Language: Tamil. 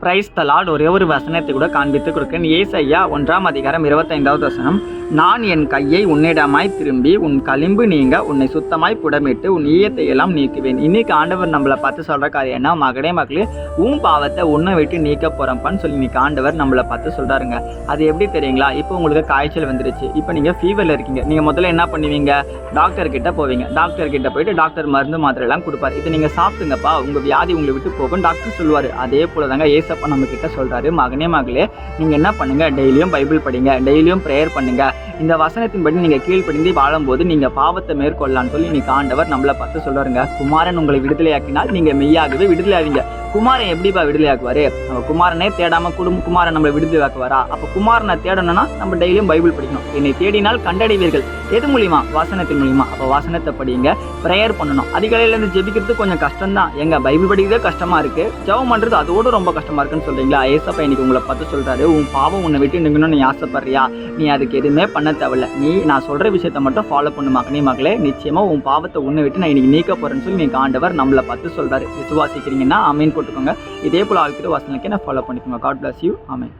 பிரைஸ் தலாட் ஒரே ஒரு வசனத்தை கூட காண்பித்து கொடுக்கிறேன். ஏசையா ஒன்றாம் அதிகாரம் இருபத்தைந்தாவது வசனம். நான் என் கையை உன்னிடமாய் திரும்பி உன் களிம்பு நீங்க உன்னை சுத்தமாய் புடமிட்டு உன் ஈயத்தை எல்லாம் நீக்குவேன். இன்னைக்கு ஆண்டவர் நம்மளை பார்த்து சொல்ற காரியம் என்ன? மகனே மகளே உன் பாவத்தை உன்னை விட்டு நீக்க போறப்பான்னு சொல்லி இன்னைக்கு ஆண்டவர் நம்மளை பார்த்து சொல்றாருங்க. அது எப்படி தெரியுங்களா? இப்போ உங்களுக்கு காய்ச்சல் வந்துருச்சு. இப்போ நீங்க ஃபீவர்ல இருக்கீங்க. நீங்க முதல்ல என்ன பண்ணுவீங்க? டாக்டர் கிட்ட போவீங்க. டாக்டர் கிட்ட போயிட்டு டாக்டர் மருந்து மாத்திரை எல்லாம் கொடுப்பாரு. இதை நீங்க சாப்பிட்டுங்கப்பா உங்க வியாதி உங்களை விட்டு போகும். டாக்டர் சொல்லுவாரு. அதே போல தாங்க ஏசப்பா நம்ம கிட்ட சொல்றாரு. மகனே மகளே நீங்க என்ன பண்ணுங்க? டெய்லியும் பைபிள் படிங்க. டெய்லியும் ப்ரேயர் பண்ணுங்க. இந்த வசனத்தின்படி நீங்க கீழ்ப்படிந்து வாழும்போது நீங்க பாவத்தை மேற்கொள்ளலாம்னு சொல்லி இன்னைக்கு ஆண்டவர் நம்மளை பார்த்து சொல்றாருங்க. குமாரன் உங்களை விடுதலையாக்கினால் நீங்க மெய்யாகவே விடுதலையாவீங்க. குமாரன் எப்படிப்பா விடுதலையாக்குவாரு? நம்ம குமாரனே தேடாம குடும்ப குமாரன் நம்மளை விடுதலையாக்குவாரா? அப்ப குமாரனை தேடணும்னா நம்ம டெய்லியும் பைபிள் படிக்கணும். என்னை தேடினால் கண்டடைவீர்கள். எது மூலியமா? வாசனத்தின் மூலியமா. அப்ப வாசனத்தை படிங்க. ப்ரேயர் பண்ணணும். அதிகாலையில இருந்து ஜெபிக்கிறது கொஞ்சம் கஷ்டம் தான் எங்க பைபிள் படிக்கிறதே கஷ்டமா இருக்கு. ஜெபம் பண்றது அதோட ரொம்ப கஷ்டமா இருக்குன்னு சொல்றீங்களா? ஏசப்பா இன்னைக்கு உங்களை பார்த்து சொல்றாரு. உன் பாவம் உன்னை விட்டு நிற்கணும்னு நீ ஆசைப்படுறியா? நீ அதுக்கு எதுவுமே பண்ண தேவையில்ல. நீ நான் சொல்ற விஷயத்த மட்டும் ஃபாலோ பண்ணு மகனே மகளே. நிச்சயமா உன் பாவத்தை உன்னை விட்டு நான் இன்னைக்கு நீக்க போறேன்னு சொல்லி நீங்க ஆண்டவர் நம்மளை பார்த்து சொல்றாரு. விசுவாசிக்கிறீங்கன்னா அமீன் போட்டுக்கோங்க. இதே போல ஆகிற வசனக்கே நான் ஃபாலோ பண்ணிக்கோங்க. God bless you Ameen